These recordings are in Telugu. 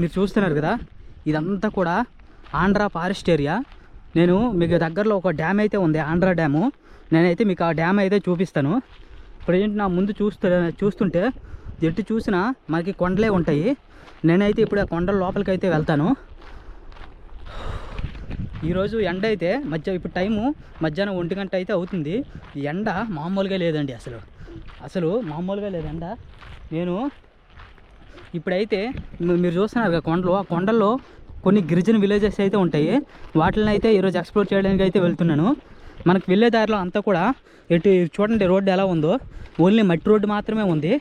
మీరు చూస్తున్నారు కదా ఇదంతా కూడా ఆంధ్ర ఫారెస్ట్ ఏరియా నేను మీకు దగ్గరలో ఒక డ్యామ్ అయితే ఉంది ఆంధ్ర డ్యాము నేనైతే మీకు ఆ డ్యామ్ అయితే చూపిస్తాను. ప్రజెంట్ నా ముందు చూస్తు చూస్తుంటే ఎటు చూసినా మనకి కొండలే ఉంటాయి. నేనైతే ఇప్పుడు ఆ కొండల లోపలికి అయితే వెళ్తాను. ఈరోజు ఎండ అయితే మధ్య ఇప్పుడు టైము మధ్యాహ్నం ఒంటి గంట అయితే అవుతుంది. ఈ ఎండ మామూలుగా లేదండి అసలు. అసలు మామూలుగా లేదు ఎండ. నేను ఇప్పుడైతే మీరు చూస్తున్నారు కదా కొండలు. ఆ కొండల్లో కొన్ని గిరిజన విలేజెస్ అయితే ఉంటాయి. వాటిని అయితే ఈరోజు ఎక్స్ప్లోర్ చేయడానికి అయితే వెళ్తున్నాను. మనకు వెళ్ళే దారిలో అంతా కూడా ఎటు చూడండి రోడ్డు ఎలా ఉందో. ఓన్లీ మట్టి రోడ్డు మాత్రమే ఉంది.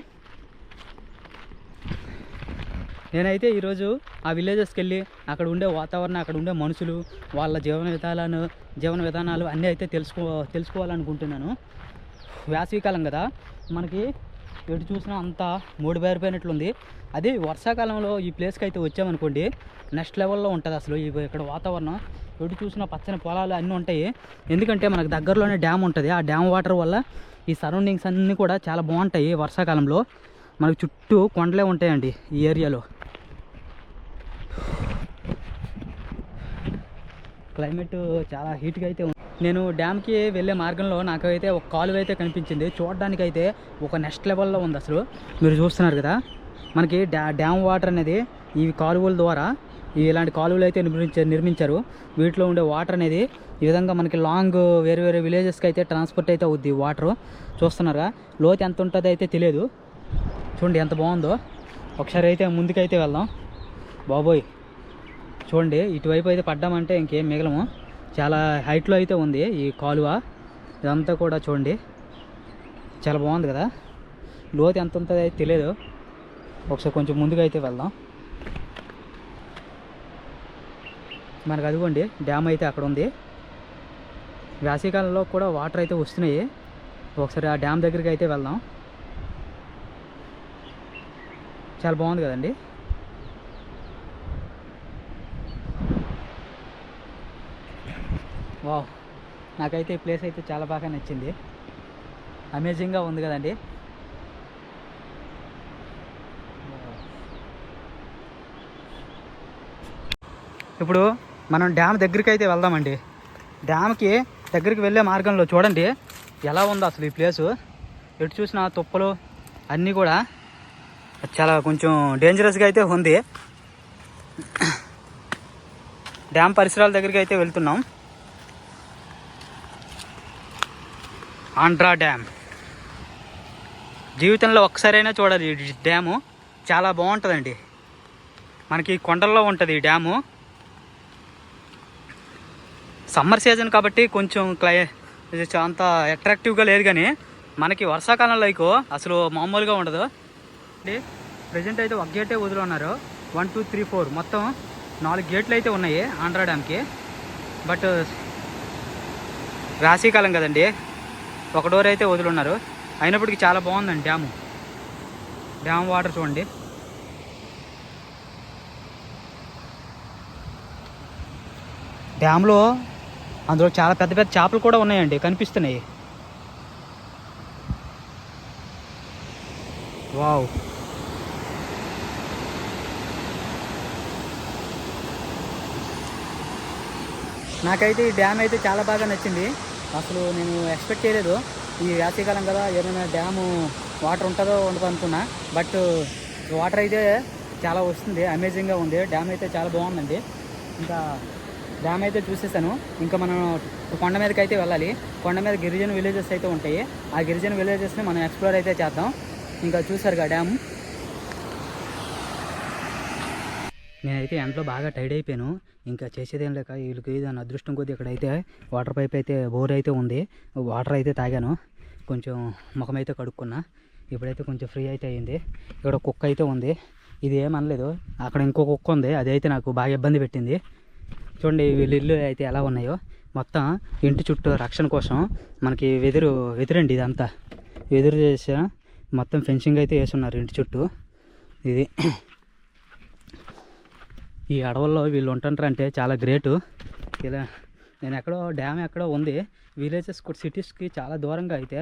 నేనైతే ఈరోజు ఆ విలేజెస్కి వెళ్ళి అక్కడ ఉండే వాతావరణం అక్కడ ఉండే మనుషులు వాళ్ళ జీవన విధానాలను జీవన విధానాలు అన్నీ అయితే తెలుసుకో తెలుసుకోవాలనుకుంటున్నాను. వేసవికాలం కదా. మనకి ఎటు చూసినా అంతా మూడు బారిపోయినట్లుంది. అది వర్షాకాలంలో ఈ ప్లేస్కి అయితే వచ్చామనుకోండి నెక్స్ట్ లెవెల్లో ఉంటుంది అసలు ఇక్కడ వాతావరణం. ఎటు చూసినా పచ్చని పొలాలు అన్నీ ఉంటాయి. ఎందుకంటే మనకు దగ్గరలోనే డ్యామ్ ఉంటుంది. ఆ డ్యామ్ వాటర్ వల్ల ఈ సరౌండింగ్స్ అన్నీ కూడా చాలా బాగుంటాయి వర్షాకాలంలో. మనకు చుట్టూ కొండలే ఉంటాయండి ఈ ఏరియాలో. క్లైమేట్ చాలా హీట్గా అయితే ఉంది నేను డ్యామ్కి వెళ్ళే మార్గంలో నాకైతే ఒక కాలువ అయితే కనిపించింది. చూడడానికి అయితే ఒక నెక్స్ట్ లెవెల్లో ఉంది అసలు. మీరు చూస్తున్నారు కదా మనకి డ్యా డ్యామ్ వాటర్ అనేది ఈ కాలువల ద్వారా ఈ ఇలాంటి కాలువలు అయితే నిర్మించారు నిర్మించారు. వీటిలో ఉండే వాటర్ అనేది ఈ విధంగా మనకి లాంగ్ వేరే వేరే విలేజెస్కి అయితే ట్రాన్స్పోర్ట్ అయితే అవుద్ది వాటర్. చూస్తున్నారా లోతు ఎంత ఉంటుందో అయితే తెలియదు. చూడండి ఎంత బాగుందో. ఒకసారి అయితే ముందుకైతే వెళ్దాం. బాబోయ్ చూడండి ఇటువైపు అయితే పడ్డామంటే ఇంకేం మిగలము. చాలా హైట్లో అయితే ఉంది ఈ కాలువ. ఇదంతా కూడా చూడండి. చాలా బాగుంది కదా. లోతు ఎంత ఉంటుందో అయితే తెలియదు ఒకసారి కొంచెం ముందుగా అయితే వెళ్దాం. మనకు అదిగోండి డ్యామ్ అయితే అక్కడ ఉంది. వేసవికాలంలో కూడా వాటర్ అయితే వస్తున్నాయి. ఒకసారి ఆ డ్యామ్ దగ్గరికి అయితే వెళ్దాం. చాలా బాగుంది కదండి. వావ్. నాకైతే ఈ ప్లేస్ అయితే చాలా బాగా నచ్చింది. అమేజింగ్గా ఉంది కదండి. ఇప్పుడు మనం డ్యామ్ దగ్గరికి అయితే వెళ్దామండి. డ్యామ్కి దగ్గరికి వెళ్ళే మార్గంలో చూడండి. ఎలా ఉందో అసలు ఈ ప్లేసు. ఎటు చూసిన తుప్పలు అన్నీ కూడా చాలా కొంచెం డేంజరస్గా అయితే ఉంది. డ్యామ్ పరిసరాల దగ్గరికి అయితే వెళ్తున్నాం. ఆంధ్రా డ్యామ్. జీవితంలో ఒక్కసారైనా చూడాలి ఈ డ్యాము. చాలా బాగుంటుందండి. మనకి కొండల్లో ఉంటుంది ఈ డ్యాము. సమ్మర్ సీజన్ కాబట్టి కొంచెం క్లై ఇది అంత అట్రాక్టివ్గా లేదు కానీ మనకి వర్షాకాలంలో అయితే అసలు మామూలుగా ఉండదు. ప్రజెంట్ అయితే ఒక గేటే వదిలి ఉన్నారు. One two three four. మొత్తం నాలుగు గేట్లు అయితే ఉన్నాయి ఆంధ్రా డ్యామ్కి. బట్ రాశీకాలం కదండి. ఒక డోర్ అయితే వదులున్నారు. అయినప్పటికీ చాలా బాగుందండి డ్యాము. డ్యామ్ వాటర్ చూడండి. డ్యామ్లో అందులో చాలా పెద్ద పెద్ద చేపలు కూడా ఉన్నాయండి కనిపిస్తున్నాయి. వావ్. నాకైతే ఈ డ్యామ్ అయితే చాలా బాగా నచ్చింది. అసలు నేను ఎక్స్పెక్ట్ చేయలేదు. ఈ వేసవికాలం కదా ఏదైనా డ్యాము వాటర్ ఉంటుందో ఉండదు అనుకున్నా. బట్ వాటర్ అయితే చాలా వస్తుంది అమేజింగ్గా ఉంది. డ్యామ్ అయితే చాలా బాగుందండి. ఇంకా డ్యామ్ అయితే చూసేసాను. ఇంకా మనం కొండ మీదకి అయితే వెళ్ళాలి. కొండ మీద గిరిజన విలేజెస్ అయితే ఉంటాయి. ఆ గిరిజన విలేజెస్ని మనం ఎక్స్ప్లోర్ అయితే చేద్దాం. ఇంకా చూసారుగా డ్యామ్. నేనైతే ఎండలో బాగా టైడ్ అయిపోయాను. ఇంకా చేసేదేం లేక వీళ్ళకి దాని అదృష్టం కొద్ది ఇక్కడైతే వాటర్ పైప్ అయితే బోర్ అయితే ఉంది. వాటర్ అయితే తాగాను. కొంచెం ముఖం అయితే కడుక్కున్నా. ఇప్పుడైతే కొంచెం ఫ్రీ అయితే అయింది. ఇక్కడ కుక్క అయితే ఉంది. ఇది ఏమనలేదు. అక్కడ ఇంకో కుక్క ఉంది. అది అయితే నాకు బాగా ఇబ్బంది పెట్టింది. చూడండి వీళ్ళ ఇల్లు అయితే ఎలా ఉన్నాయో. మొత్తం ఇంటి చుట్టూ రక్షణ కోసం మనకి వెదురు వెదురండి ఇదంతా. వెదురు చేసిన మొత్తం ఫెన్సింగ్ అయితే వేసున్నారు ఇంటి చుట్టూ. ఇది ఈ అడవుల్లో వీళ్ళు ఉంటుంటారంటే చాలా గ్రేటు. ఇలా నేను ఎక్కడో డ్యామ్ ఎక్కడో ఉంది. విలేజెస్ సిటీస్కి చాలా దూరంగా అయితే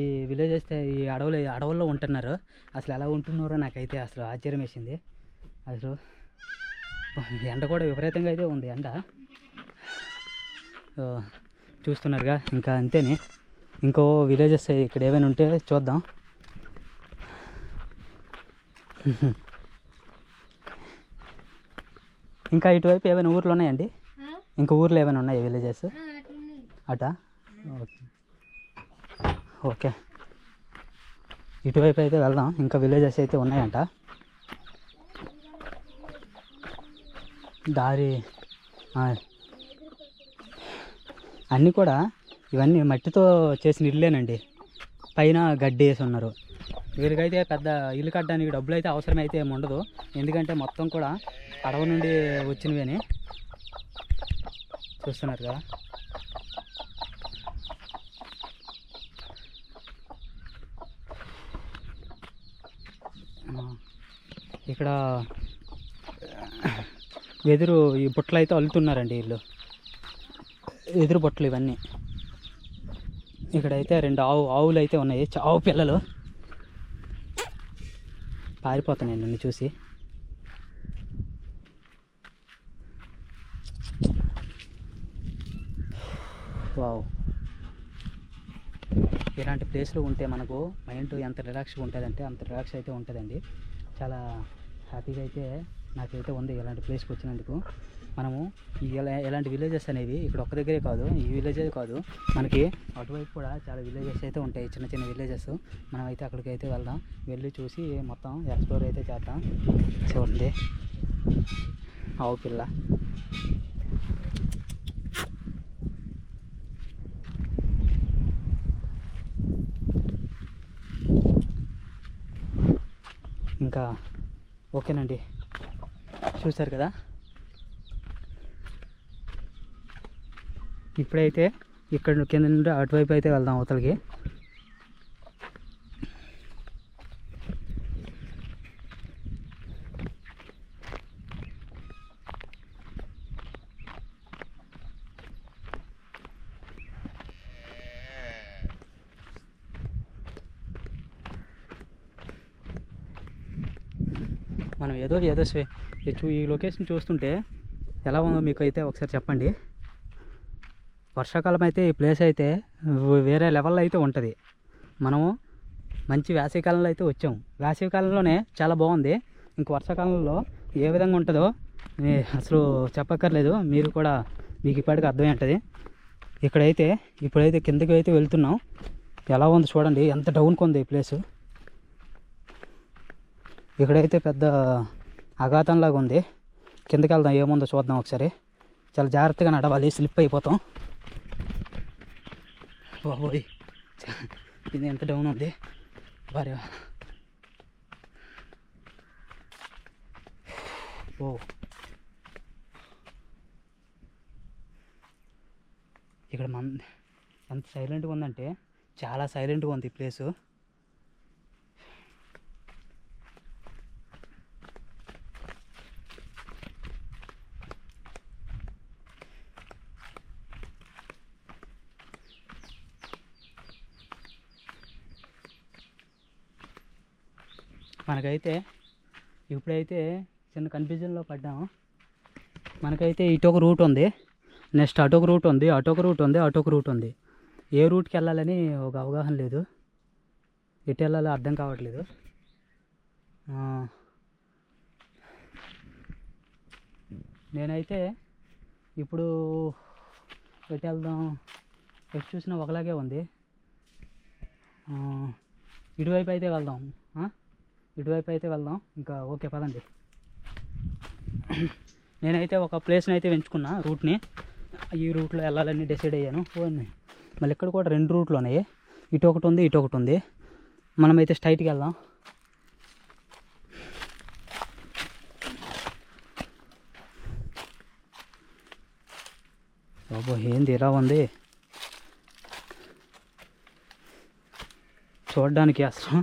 ఈ విలేజెస్ ఈ అడవులు అడవుల్లో ఉంటున్నారు. అసలు ఎలా ఉంటున్నారో నాకైతే అసలు ఆశ్చర్యం వేసింది. అసలు ఎండ కూడా విపరీతంగా అయితే ఉంది ఎండ. చూస్తున్నారుగా ఇంకా అంతేనే. ఇంకో విలేజెస్ ఇక్కడ ఏమైనా ఉంటే చూద్దాం. ఇంకా ఇటువైపు ఏమైనా ఊర్లు ఉన్నాయండి? ఇంకా ఊర్లో ఏమైనా ఉన్నాయి విలేజెస్ అటా? ఓకే. ఓకే. ఇటువైపు అయితే వెళ్దాం. ఇంకా విలేజెస్ అయితే ఉన్నాయంట. దారి అన్నీ కూడా ఇవన్నీ మట్టితో చేసిన ఇల్లేనండి పైన గడ్డి వేసి ఉన్నారు. వీరికైతే పెద్ద ఇల్లు కట్టడానికి డబ్బులు అయితే అవసరం అయితే ఏమి ఉండదు. ఎందుకంటే మొత్తం కూడా అడవి నుండి వచ్చినవి చూస్తున్నారు కదా. ఇక్కడ వెదురు ఈ బుట్టలు అయితే అల్లుతున్నారండి వీళ్ళు. వెదురు బుట్టలు ఇవన్నీ. ఇక్కడైతే రెండు ఆవు ఆవులు అయితే ఉన్నాయి. ఆవు పిల్లలు. పారిపోతున్నాయి నన్ను చూసి. వావ్. ఇలాంటి ప్లేస్లో ఉంటే మనకు మైండ్ ఎంత రిలాక్స్గా ఉంటుందంటే అంత రిలాక్స్ అయితే ఉంటుందండి. చాలా హ్యాపీగా అయితే నాకైతే ఉంది ఇలాంటి ప్లేస్కి వచ్చినందుకు. మనము ఇలాంటి ఎలా- ఎలాంటి విలేజెస్ అనేవి ఇక్కడ ఒక్క దగ్గరే కాదు ఈ విలేజే కాదు. మనకి అటువైపు కూడా చాలా విలేజెస్ అయితే ఉంటాయి చిన్న చిన్న విలేజెస్. మనం అయితే అక్కడికి అయితే వెళ్దాం. వెళ్ళి చూసి మొత్తం ఎక్స్ప్లోర్ అయితే చేద్దాం. చూడండి. ఆవు పిల్ల. ఇంకా ఓకేనండి. చూశారు కదా? ఇప్పుడైతే ఇక్కడ కింద నుండి అటువైపు అయితే వెళ్దాం అవతలకి మనం ఏదో ఏదో ఈ చూ ఈ లొకేషన్ చూస్తుంటే ఎలా ఉందో మీకు అయితే ఒకసారి చెప్పండి. వర్షాకాలం అయితే ఈ ప్లేస్ అయితే వేరే లెవెల్లో అయితే ఉంటుంది. మనము మంచి వేసవికాలంలో అయితే వచ్చాం వేసవికాలంలోనే చాలా బాగుంది. ఇంక వర్షాకాలంలో ఏ విధంగా ఉంటుందో అసలు చెప్పక్కర్లేదు. మీరు కూడా మీకు ఇప్పటికి అర్థమై ఉంటుంది ఇక్కడైతే ఇప్పుడైతే కిందకి అయితే వెళ్తున్నాం. ఎలా ఉంది చూడండి. ఎంత డౌన్కి ఉంది ఈ ప్లేసు ఇక్కడైతే పెద్ద అఘాతంలాగా ఉంది. కిందకి వెళ్దాం ఏముందో చూద్దాం ఒకసారి. చాలా జాగ్రత్తగా నడవాలి స్లిప్ అయిపోతాం. బాబోయ్ ఇది ఎంత డౌన్ ఉంది. భారీ ఓ. ఇక్కడ మన ఎంత సైలెంట్గా ఉందంటే చాలా సైలెంట్గా ఉంది ఈ ప్లేసు మనకైతే ఇప్పుడైతే చిన్న కన్ఫ్యూజన్లో పడ్డాము మనకైతే ఇటు ఒక రూట్ ఉంది. నెక్స్ట్ అటొక రూట్ ఉంది అటొక రూట్ ఉంది అటొక ఒక రూట్ ఉంది. ఏ రూట్కి వెళ్ళాలని ఒక అవగాహన లేదు. ఎటు వెళ్ళాలో అర్థం కావట్లేదు. నేనైతే ఇప్పుడు ఎటు వెళ్దాం? ఎటు చూసినా ఒకలాగే ఉంది. ఇటువైపు అయితే వెళ్దాం. ఇటువైపు అయితే వెళ్దాం. ఇంకా ఓకే పదండి. నేనైతే ఒక ప్లేస్ని అయితే ఎంచుకున్నా రూట్ని. ఈ రూట్లో వెళ్ళాలని డిసైడ్ అయ్యాను. మళ్ళీ ఇక్కడ కూడా రెండు రూట్లు ఉన్నాయి. ఇటు ఒకటి ఉంది ఇటు ఒకటి ఉంది. మనమైతే స్ట్రైట్కి వెళ్దాం. బాబో ఏంది ఇలా ఉంది? చూడడానికి అసలు.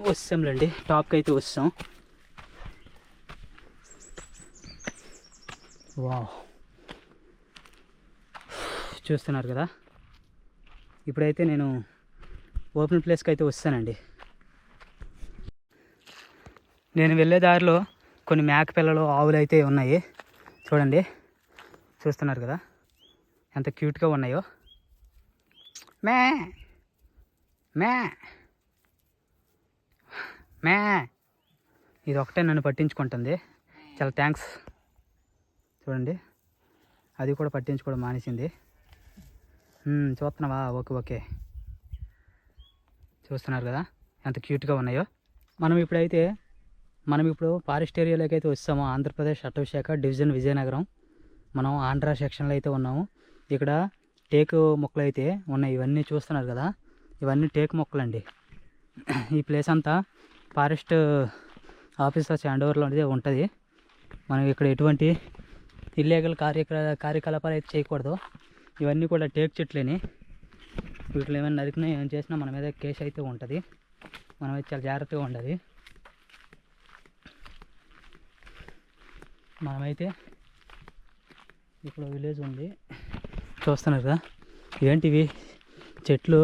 వస్తాంలేండి. టాప్కి అయితే వస్తాం. వావ్. చూస్తున్నారు కదా? ఇప్పుడైతే నేను ఓపెన్ ప్లేస్కి అయితే వస్తానండి. నేను వెళ్ళే దారిలో కొన్ని మేక పిల్లలు ఆవులు అయితే ఉన్నాయి. చూడండి. చూస్తున్నారు కదా? ఎంత క్యూట్గా ఉన్నాయో. మే మే మే. ఇది ఒకటే నన్ను పట్టించుకుంటుంది. చాలా థ్యాంక్స్ చూడండి. అది కూడా పట్టించుకోవడం మానేసింది. చూస్తున్నావా? Okay okay. చూస్తున్నారు కదా? ఎంత క్యూట్గా ఉన్నాయో. మనం ఇప్పుడైతే మనం ఇప్పుడు ఫారెస్ట్ ఏరియాలోకి అయితే వస్తాము. ఆంధ్రప్రదేశ్ అటవీశాఖ డివిజన్ విజయనగరం. మనం ఆంధ్ర సెక్షన్లో అయితే ఉన్నాము. ఇక్కడ టేకు మొక్కలు అయితే ఉన్నాయి. ఇవన్నీ చూస్తున్నారు కదా? ఇవన్నీ టేకు మొక్కలండి. ఈ ప్లేస్ అంతా ఫారెస్ట్ ఆఫీసర్స్ హ్యాండ్ ఓవర్లో అనేది ఉంటుంది. మనం ఇక్కడ ఎటువంటి ఇల్లీగల్ కార్యక్ర కార్యకలాపాలు అయితే చేయకూడదు. ఇవన్నీ కూడా టేక్ చెట్లేని. వీటిలో ఏమైనా నరికినా ఏం చేసినా మన మీద కేసు అయితే ఉంటుంది. మనం అయితే చాలా జాగ్రత్తగా ఉండాలి. మనమైతే ఇప్పుడు విలేజ్ ఉంది. చూస్తున్నారు కదా? ఏంటివి? చెట్లు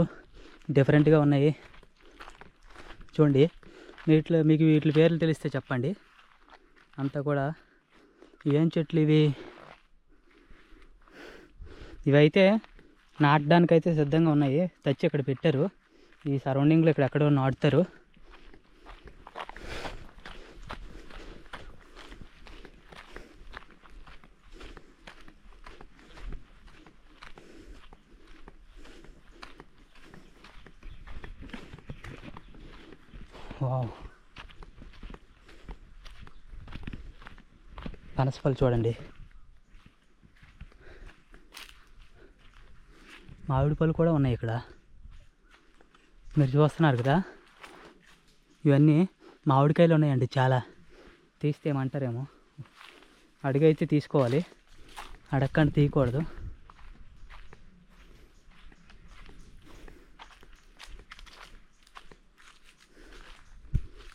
డిఫరెంట్గా ఉన్నాయి. చూడండి. వీటిలో మీకు వీటి పేర్లు తెలిస్తే చెప్పండి. అంతా కూడా ఏం చెట్లు ఇవి? ఇవైతే నాటడానికైతే సిద్ధంగా ఉన్నాయి. తెచ్చి ఇక్కడ పెట్టారు. ఈ సరౌండింగ్లో ఇక్కడ ఎక్కడో నాటుతారు వావ్ పనసపళ్ళు చూడండి. మామిడి పళ్ళు కూడా ఉన్నాయి ఇక్కడ. మీరు చూస్తున్నారు కదా? ఇవన్నీ మామిడికాయలు ఉన్నాయండి చాలా. తీస్తే ఏమంటారేమో. అడిగైతే తీసుకోవాలి. అడగకుండా తీయకూడదు.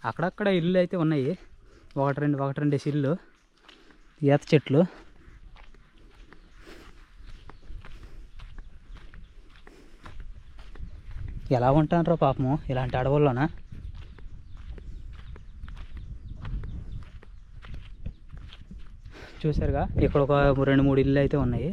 అక్కడక్కడ ఇల్లు అయితే ఉన్నాయి. ఒకటి రెండు ఒకటి రెండేసి ఇల్లు ఈత చెట్లు. ఎలా ఉంటానరా పాపము? ఇలాంటి అడవుల్లోన చూసారుగా ఇక్కడ ఒక రెండు మూడు ఇల్లు అయితే ఉన్నాయి.